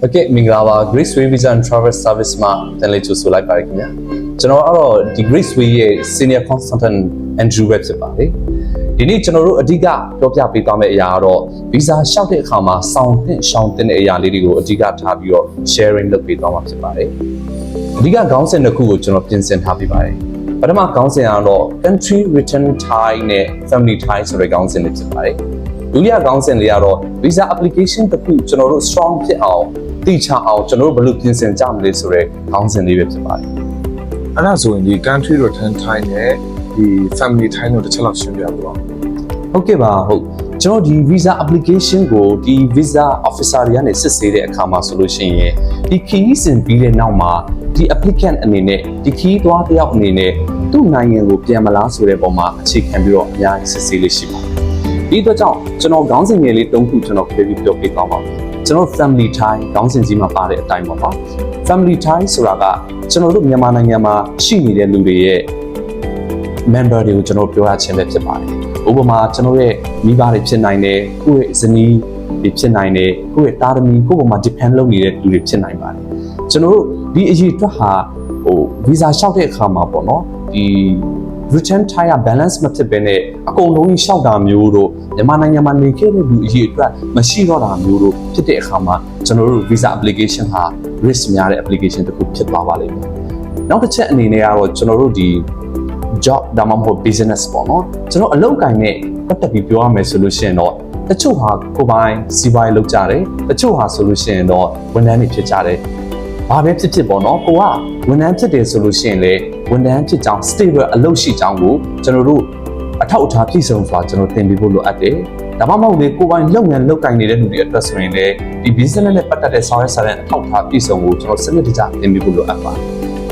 โอเคမင်္ဂလာပါ Grace Way Visa and Travel Service မှာတန်လေးချိုဆိုလိုက်ပါရခင်ဗျာကျွန်တော်ကတော့ဒီ Grace Way ရဲ့ Senior Consultant Andrew Webb ဖြစ်ပါတယ်ဒီနေ့ကျွန်တော်တို့အဓိကပြောပြပေးသွားမယ့်အရာကတော့ Visa လျှောက်တဲ့အခါမှာစောင့်တင်ရှောင်တင်တဲ့အရာလေးတွေကိုအဓိကထားပြီးတော့ sharing လုပ်ပေးသွားမှာဖြစ်ပါတယ်အဓိကခေါင်းစဉ်တစ်ခုကိုကျွန်တော်ပြင်ဆင်ထားပေးပါတယ်ပထမခေါင်းစဉ်ကတော့ country return Thai နဲ့ family Thai ဆိုတဲ့ခေါင်းစဉ်တွေဖြစ်ပါတယ် ဒုတိယခေါင်းစဉ်လေးကတော့ visa application တစ်ခုကျွန်တော်တို့ strong ဖြစ်အောင်သိချအောင်ကျွန်တော်တို့ဘယ်လိုပြင်ဆင်ကြမလဲဆိုတဲ့ခေါင်းစဉ်လေးပဲဖြစ်ပါတယ်အဲ့ဒါဆိုရင်ဒီ country return time နဲ့ဒီ family time တို့တစ်ချက်လောက်ရှင်းပြပါဦးဟုတ်ကဲ့ပါဟုတ်ကျွန်တော်ဒီ visa application ကိုဒီ visa officer တွေကနေစစ်ဆေးတဲ့အခါမှာဆိုလို့ရှိရင်ဒီခရီးစဉ်ပြီးတဲ့နောက်မှာဒီ applicant အနေနဲ့ဒီခရီးသွားတစ်ယောက်အနေနဲ့သူ့နိုင်ငံကိုပြန်မလားဆိုတဲ့ပုံမှာအခြေခံပြီးတော့အများကြီးစစ်ဆေးလေးရှိပါတယ် ဒီအတွက်ကြောင့်ကျွန်တော်ခေါင်းစဉ်ငယ်လေး၃ခုကျွန်တော်ခွဲပြီးပြောပြသွားပါမယ်ကျွန်တော် family time ခေါင်းစဉ်ကြီးမှာပါတဲ့အတိုင်းပေါ့နော် family time ဆိုတာကကျွန်တော်တို့မြန်မာနိုင်ငံမှာရှိနေတဲ့လူတွေရဲ့ member တွေကိုကျွန်တော်ပြောရခြင်းပဲဖြစ်ပါတယ်။ဥပမာကျွန်တော်ရဲ့မိဘတွေဖြစ်နိုင်တယ်၊ကိုယ့်ရဲ့ဇနီးတွေဖြစ်နိုင်တယ်၊ကိုယ့်ရဲ့သားသမီးကိုယ့်ပေါ်မှာ depend လုပ်နေတဲ့လူတွေဖြစ်နိုင်ပါတယ်။ကျွန်တော်တို့ဒီအရေးအတွက်ဟာဟို visa လျှောက်တဲ့အခါမှာပေါ့နော်ဒီ return time က balance မဖြစ်ဘဲနဲ့အကုန်လုံးကြီးလျှောက်တာမျိုးတို့မြန်မာနိုင်ငံမှာနေခဲ့တဲ့လူအရေးအတွက်မရှိတော့တာမျိုးတို့ဖြစ်တဲ့အခါမှာကျွန်တော်တို့ visa application ဟာ risk များတဲ့ application တစ်ခုဖြစ်သွားပါလိမ့်မယ်။နောက်တစ်ချက်အနေနဲ့ကတော့ကျွန်တော်တို့ဒီ job ဒါမှမဟုတ် business ပေါ့နော်ကျွန်တော်အလုပ်ကိုင်နဲ့ပတ်သက်ပြီးပြောရမယ်ဆိုလို့ရှိရင်တော့တချို့ဟာကိုယ်ပိုင်စီးပွားရေးလုပ်ကြတယ်တချို့ဟာဆိုလို့ရှိရင်တော့ဝန်ထမ်းတွေဖြစ်ကြတယ် ဘာပဲဖြစ်ဖြစ်ပေါ့နော်ကိုကဝန်ထမ်းဖြစ်တယ်ဆိုလို့ရှိရင်လေဝန်ထမ်းဖြစ်ကြောင်း stable အလုပ်ရှိကြောင်းကိုကျွန်တော်တို့အထောက်အထားပြည့်စုံစွာကျွန်တော်သင်ပေးဖို့လိုအပ်တယ်ဒါမှမဟုတ်လေကိုယ်ပိုင်လုပ်ငန်းလုပ်ကိုင်နေတဲ့လူတွေအတွက်ဆိုရင်လေဒီ business နဲ့ပတ်သက်တဲ့ဆောင်ရွက်စာတဲ့အထောက်အထားပြည့်စုံကိုကျွန်တော်စနစ်တကျသင်ပေးဖို့လိုအပ်ပါတယ်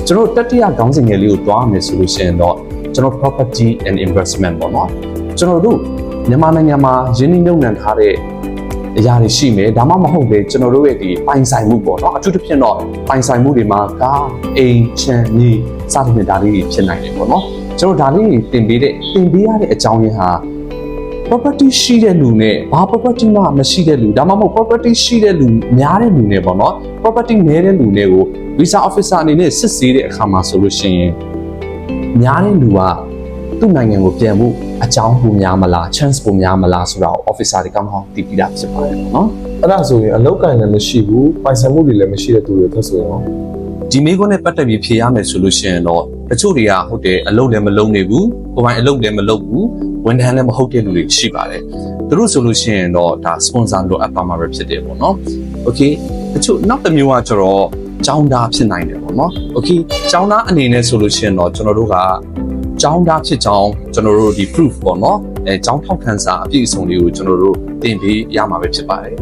ကျွန်တော်တတိယခေါင်းစဉ်ငယ်လေးကိုတွားမယ်ဆိုလို့ရှိရင်တော့ကျွန်တော် property and investment ပေါ့နော်ကျွန်တော်တို့မြန်မာနိုင်ငံမှာရင်းနှီးမြှုပ်နှံထားတဲ့ အရာတွေရှိမယ်ဒါမှမဟုတ်လေကျွန်တော်တို့ရဲ့ဒီပိုင်ဆိုင်မှုပေါ့နော်အထူးသဖြင့်တော့ပိုင်ဆိုင်မှုတွေမှာကားအိမ်ချမ်းမြေစသဖြင့်ဒါလေးတွေဖြစ်နိုင်တယ်ပေါ့နော်ကျွန်တော်ဒါလေးတွေတင်ပေးတဲ့တင်ပေးရတဲ့အကြောင်းရင်းဟာ property ရှိတဲ့လူနဲ့ဘာ property မှမရှိတဲ့လူဒါမှမဟုတ် property ရှိတဲ့လူများတဲ့လူနဲ့ပေါ့နော် property နည်းတဲ့လူတွေကို visa officer အနေနဲ့စစ်ဆေးတဲ့အခါမှာဆိုလို့ရှိရင်များတဲ့လူက သူ့နိုင်ငံကိုပြန်ဖို့အကြောင်းပုံများမလား chance ပုံများမလားဆိုတာကို officer တွေကောင်းကောင်းသိပြီးသားဖြစ်ပါတယ်ပေါ့နော်အဲ့ဒါဆိုရင်အလောက်ကန်လည်းမရှိဘူးပိုင်ဆိုင်မှုတွေလည်းမရှိတဲ့သူတွေသက်ဆိုရင်ရောဒီမိကုန်းနဲ့ပတ်သက်ပြီးဖြေရမယ်ဆိုလို့ရှိရင်တော့တချို့တွေကဟုတ်တယ်အလုပ်လည်းမလုပ်နေဘူးကိုယ်ပိုင်အလုပ်လည်းမလုပ်ဘူးဝန်ထမ်းလည်းမဟုတ်တဲ့လူတွေရှိပါတယ်သူတို့ဆိုလို့ရှိရင်တော့ဒါ sponsor လိုအပ်ပါမှာပဲဖြစ်တယ်ပေါ့နော် okay တချို့နောက်တစ်မျိုးကကျတော့ចောင်းသားဖြစ်နိုင်တယ်ပေါ့နော် okay ចောင်းသားအနေနဲ့ဆိုလို့ရှိရင်တော့ကျွန်တော်တို့က ចောင်းသားဖြစ်ကြောင်းကျွန်တော်တို့ဒီ proof ပေါ့နော်အဲចောင်းထောက်ခံစာအပြည့်အစုံလေးကိုကျွန်တော်တို့တင်ပေးရမှာပဲဖြစ်ပါတယ်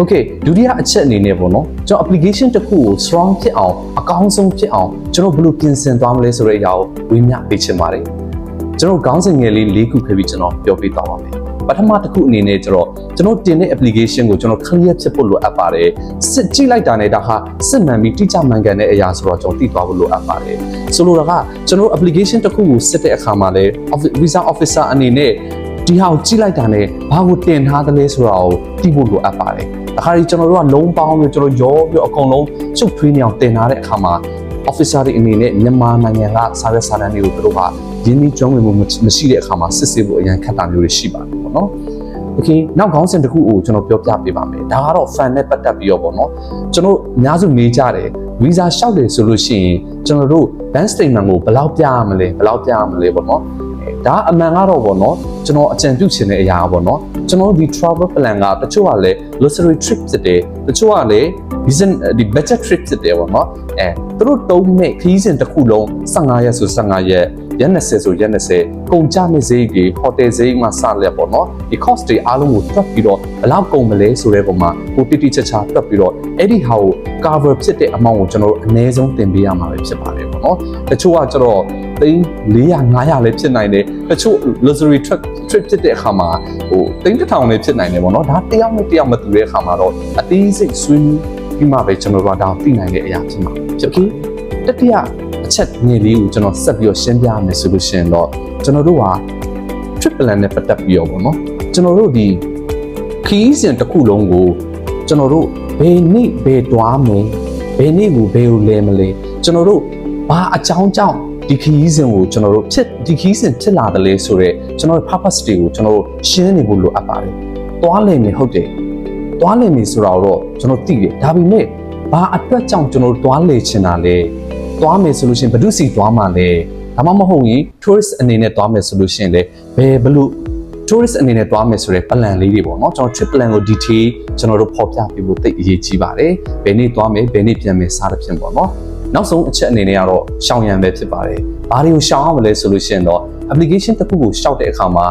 Okay ဒုတိယအချက်အနေနဲ့ပေါ့နော်ကျွန်တော် application တစ်ခုကို strong ဖြစ်အောင်အကောင်းဆုံးဖြစ်အောင်ကျွန်တော်ဘယ်လိုပြင်ဆင်သွားမလဲဆိုတဲ့အရာကိုဝေမျှပေးချင်ပါတယ်ကျွန်တော်ခေါင်းစဉ်ငယ်လေး၄ခုခဲ့ပြီးကျွန်တော်ပြောပြသွားပါမယ် ပထမတစ်ခုအနေနဲ့ကျွန်တော်ကျွန်တော်တင်တဲ့ application ကိုကျွန်တော် clear ဖြစ်ဖို့လိုအပ်ပါတယ်စစ်ကြည့်လိုက်တာနဲ့ဒါဟာစစ်မှန်ပြီးတိကျမှန်ကန်တဲ့အရာဆိုတော့ကျွန်တော်သိသွားဖို့လိုအပ်ပါတယ်ဆိုလိုတာကကျွန်တော် application တစ်ခုကိုစစ်တဲ့အခါမှာလဲ visa officer အနေနဲ့ဒီဟာကိုကြည့်လိုက်တာနဲ့ဘာကိုတင်ထားသလဲဆိုတာကိုသိဖို့လိုအပ်ပါတယ်။အခါကြီးကျွန်တော်တို့ကလုံးပေါင်းပြီးကျွန်တော်ရောပြီးတော့အကုန်လုံးချုပ်ထွေးနေအောင်တင်ထားတဲ့အခါမှာ officer တွေအနေနဲ့မြန်မာနိုင်ငံကစာရွက်စာတမ်းတွေကိုသူတို့ကရင်းနှီးကျွမ်းဝင်မှုမရှိတဲ့အခါမှာစစ်ဆေးဖို့အရင်ခက်တာမျိုးတွေရှိပါတယ်ပေါ့နော်။ Okay နောက်ခေါင်းစဉ်တစ်ခုကိုကျွန်တော်ပြောပြပေးပါမယ်။ဒါကတော့ fan နဲ့ပတ်သက်ပြီးတော့ပေါ့နော်။ကျွန်တော်အများစုနေကြတယ် visa လျှောက်တယ်ဆိုလို့ရှိရင်ကျွန်တော်တို့ bank statement ကိုဘယ်လောက်ပြရမလဲဘယ်လောက်ပြရမလဲပေါ့နော်။ ဒါအမှန်ကတော့ပေါ့နော်ကျွန်တော်အကြံပြုချင်တဲ့အရာပေါ့နော်ကျွန်တော်ဒီ travel plan ကတချို့ကလည်း luxury trip ဖြစ်တယ်တချို့ကလည်း business ဒီ budget trip ဖြစ်တယ်ပေါ့နော်အဲသူတို့တုံးမဲ့ခရီးစဉ်တစ်ခုလုံး15ရက်ဆို15ရက် ရက်20ဆိုရက်20ကုန်ကြမဲ့ဈေးကြီး hotel ဈေးမှာစလက်ပေါ့နော်ဒီ cost တွေအားလုံးကိုတွက်ပြီးတော့ဘယ်လောက်ကုန်မလဲဆိုတဲ့ပုံမှာကိုတိတိကျကျတွက်ပြီးတော့အဲ့ဒီဟာကို cover ဖြစ်တဲ့ amount ကိုကျွန်တော်တို့အနည်းဆုံးတင်ပေးရမှာပဲဖြစ်ပါတယ်ပေါ့နော်တချို့ကကျတော့သိန်း400 500လည်းဖြစ်နိုင်တယ်တချို့ luxury trip trip ဖြစ်တဲ့အခါမှာဟိုသိန်းတစ်ထောင်လည်းဖြစ်နိုင်တယ်ပေါ့နော်ဒါတယောက်နဲ့တယောက်မတူတဲ့အခါမှာတော့အသေးစိတ်ဆွေးနွေးပြီးမှပဲကျွန်တော်တို့ကဒါကိုသိနိုင်တဲ့အရာဖြစ်မှာဖြစ် okay တတိယအ ချက်ငယ်လေးကိုကျွန်တော်ဆက်ပြီးတော့ရှင်းပြရမယ်ဆိုလို့ရှိရင်တော့ကျွန်တော်တို့က trip plan နဲ့ပတ်သက်ပြီးတော့ပေါ့နော်ကျွန်တော်တို့ဒီခီးစဉ်တစ်ခုလုံးကိုကျွန်တော်တို့ဘယ်နေ့ဘယ်တွားမယ်ဘယ်နေ့ကိုဘယ်ကိုလဲမလဲကျွန်တော်တို့ဘာအကြောင်းကြောင့်ဒီခရီးစဉ်ကိုကျွန်တော်တို့ဖြစ်ဒီခရီးစဉ်ဖြစ်လာတယ်လေဆိုတော့ကျွန်တော်တို့ purpose တွေကိုကျွန်တော်တို့ရှင်းနေဖို့လိုအပ်ပါတယ်တွားလည်မယ်ဟုတ်တယ်တွားလည်မယ်ဆိုတာတော့ကျွန်တော်သိတယ်ဒါပေမဲ့ဘာအတွက်ကြောင့်ကျွန်တော်တို့တွားလည်ချင်တာလဲ တွားမယ်ဆိုလို့ရှိရင်ဘယ်သူစီတွားမှာလဲဒါမှမဟုတ်ရင် tourist အနေနဲ့တွားမယ်ဆိုလို့ရှိရင်လည်းဘယ်ဘလို့ tourist အနေနဲ့တွားမယ်ဆိုတဲ့ plan လေးတွေပေါ့နော်ကျွန်တော် trip plan ကို detail ကျွန်တော်တို့ဖော်ပြပေးဖို့တိတ်အရေးကြီးပါတယ်ဘယ်နေ့တွားမယ်ဘယ်နေ့ပြန်မယ်စသဖြင့်ပေါ့နော်နောက်ဆုံးအချက်အနေနဲ့ကတော့ရှောင်ရံပဲဖြစ်ပါတယ်ဘာတွေကိုရှောင်ရမလဲဆိုလို့ရှိရင်တော့ application တစ်ခုကိုရှောက်တဲ့အခါမှာ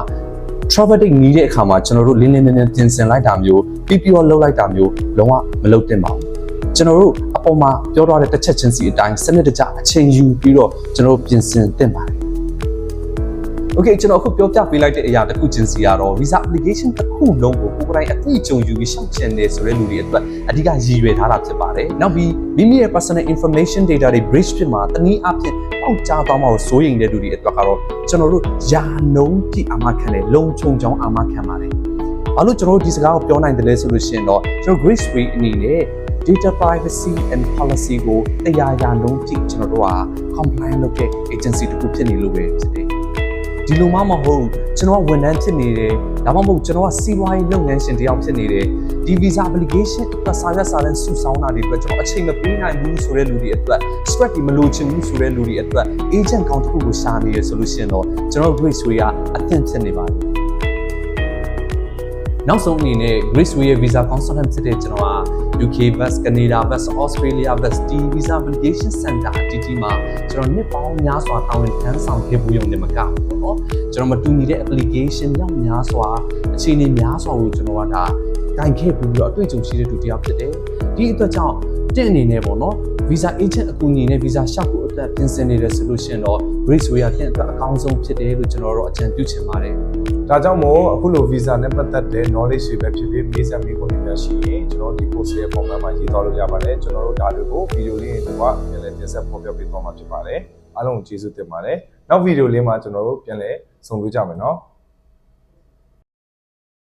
travel date နီးတဲ့အခါမှာကျွန်တော်တို့လင်းလင်းလင်းလင်းတင်ဆင်လိုက်တာမျိုးပြီးပြောလုပ်လိုက်တာမျိုးလုံးဝမလုပ်သင့်ပါဘူးကျွန်တော်တို့ အပေါ်မှာပြောထားတဲ့တစ်ချက်ချင်းစီအတိုင်းစနစ်တကျအချိန်ယူပြီးတော့ကျွန်တော်တို့ပြင်ဆင်သင့်ပါတယ် Okay ကျွန်တော်အခုပြောပြပေးလိုက်တဲ့အရာတစ်ခုချင်းစီကတော့ visa application တစ်ခုလုံးကိုကိုယ်တိုင်အသိအကြုံယူပြီးရှောက်ချင်တယ်ဆိုတဲ့လူတွေအတွက်အဓိကရည်ရွယ်ထားတာဖြစ်ပါတယ်။နောက်ပြီးမိမိရဲ့ personal information data တွေ breach ဖြစ်မှာတနည်းအားဖြင့်ပေါက်ကြားသွားမှာကိုစိုးရိမ်တဲ့လူတွေအတွက်ကတော့ကျွန်တော်တို့ယာနှုံးပြည့်အာမခံတဲ့လုံခြုံချောင်းအာမခံပါတယ်။ဘာလို့ကျွန်တော်တို့ဒီစကားကိုပြောနိုင်တယ်လဲဆိုလို့ရှိရင်တော့ကျွန်တော် Grace Way အနေနဲ့ data privacy and policy ကိုတရားရာနှုံးပြည့်ကျွန်တော်တို့က compliant လုပ်တဲ့ agency တစ်ခုဖြစ်နေလို့ပဲဖြစ်တယ်။ဒီလိုမှမဟုတ်ကျွန်တော်ကဝန်ထမ်းဖြစ်နေတယ်ဒါမှမဟုတ်ကျွန်တော်ကစီးပွားရေးလုပ်ငန်းရှင်တစ်ယောက်ဖြစ်နေတယ်ဒီ visa application အတွက်စာရွက်စာတမ်းစုဆောင်းတာတွေအတွက်ကျွန်တော်အချိန်မပေးနိုင်ဘူးဆိုတဲ့လူတွေအတွက် stress တွေမလိုချင်ဘူးဆိုတဲ့လူတွေအတွက် agent ကောင်တစ်ခုကိုရှာနေရဆိုလို့ရှိရင်တော့ကျွန်တော် Grace Way ကအသင့်ဖြစ်နေပါတယ် နောက်ဆုံးအနေနဲ့ Grace Way ရဲ့ visa consultant ဖြစ်တဲ့ကျွန်တော်က UK bus Canada bus Australia bus ဒီ visa application center အတီးတီးမှာကျွန်တော်နှစ်ပေါင်းများစွာတာဝန်ထမ်းဆောင်ခဲ့ဖို့ရုံနဲ့မကဘူးပေါ့နော်ကျွန်တော်မတူညီတဲ့ application ရောက်များစွာအခြေအနေများစွာကိုကျွန်တော်ကဒါကင်ခဲ့ပြီးတော့အတွေ့အကြုံရှိတဲ့သူတစ်ယောက်ဖြစ်တယ်ဒီအတွက်ကြောင့်တင့်အနေနဲ့ပေါ့နော် visa agent အကူအညီနဲ့ visa ရှောက်ဖို့အတွက်ပြင်ဆင်နေတယ်ဆိုလို့ရှိရင်တော့ Grace Way ကတင့်အတွက်အကောင်းဆုံးဖြစ်တယ်လို့ကျွန်တော်တို့အကြံပြုချင်ပါတယ် ဒါကြောင့်မို့အခုလို visa နဲ့ပတ်သက်တဲ့ knowledge တွေပဲဖြစ်ဖြစ်မေးစမ်းမေးခွန်းတွေများရှိရင်ကျွန်တော်ဒီ post ရဲ့ format မှာရေးသွားလို့ရပါတယ်ကျွန်တော်တို့ဒါတွေကို video လေးတွေတော့ပြန်လည်တင်ဆက်ဖော်ပြပေးသွားမှာဖြစ်ပါတယ်အားလုံးကိုကျေးဇူးတင်ပါတယ်နောက် video လေးမှာကျွန်တော်တို့ပြန်လည်ဆုံတွေ့ကြမယ်နော်